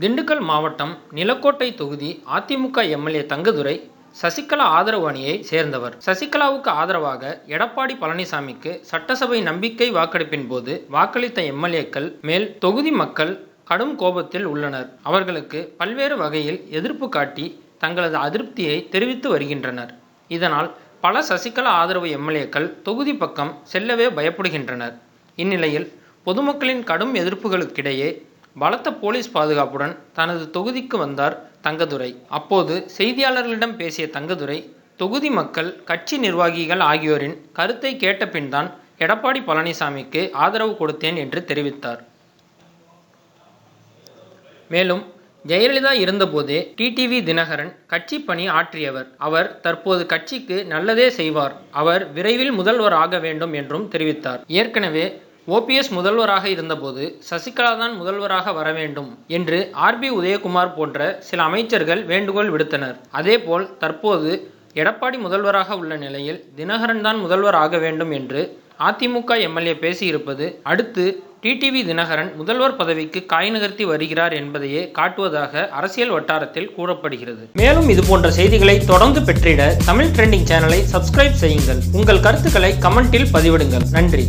திண்டுக்கல் மாவட்டம் நிலக்கோட்டை தொகுதி அதிமுக எம்எல்ஏ தங்கதுரை சசிகலா ஆதரவு அணியை சேர்ந்தவர். சசிகலாவுக்கு ஆதரவாக எடப்பாடி பழனிசாமிக்கு சட்டசபை நம்பிக்கை வாக்கெடுப்பின் போது வாக்களித்த எம்எல்ஏக்கள் மேல் தொகுதி மக்கள் கடும் கோபத்தில் உள்ளனர். அவர்களுக்கு பல்வேறு வகையில் எதிர்ப்பு காட்டி தங்களது அதிருப்தியை தெரிவித்து வருகின்றனர். இதனால் பல சசிகலா ஆதரவு எம்எல்ஏக்கள் தொகுதி பக்கம் செல்லவே பயப்படுகின்றனர். இந்நிலையில் பொதுமக்களின் கடும் எதிர்ப்புகளுக்கிடையே பலத்த போலீஸ் பாதுகாப்புடன் தனது தொகுதிக்கு வந்தார் தங்கதுரை. அப்போது செய்தியாளர்களிடம் பேசிய தங்கதுரை தொகுதி மக்கள் கட்சி நிர்வாகிகள் ஆகியோரின் கருத்தை கேட்டபின் தான் எடப்பாடி பழனிசாமிக்கு ஆதரவு கொடுத்தேன் என்று தெரிவித்தார். மேலும் ஜெயலலிதா இருந்தபோதே டிடிவி தினகரன் கட்சி பணி ஆற்றியவர். அவர் தற்போது கட்சிக்கு நல்லதே செய்வார். அவர் விரைவில் முதல்வர் ஆக வேண்டும் என்றும் தெரிவித்தார். ஏற்கனவே ஓபிஎஸ் முதல்வராக இருந்தபோது சசிகலா தான் முதல்வராக வர வேண்டும் என்று ஆர்பி உதயகுமார் போன்ற சில அமைச்சர்கள் வேண்டுகோள் விடுத்தனர். அதேபோல் தற்போது எடப்பாடி முதல்வராக உள்ள நிலையில் தினகரன் தான் முதல்வர் ஆக வேண்டும் என்று அதிமுக எம்எல்ஏ பேசியிருப்பது அடுத்து டிடிவி தினகரன் முதல்வர் பதவிக்கு காய் நகர்த்தி வருகிறார் என்பதையே காட்டுவதாக அரசியல் வட்டாரத்தில் கூறப்படுகிறது. மேலும் இது போன்ற செய்திகளை தொடர்ந்து பெற்றிட தமிழ் ட்ரெண்டிங் சேனலை சப்ஸ்கிரைப் செய்யுங்கள். உங்கள் கருத்துக்களை கமெண்டில் பதிவிடுங்கள். நன்றி.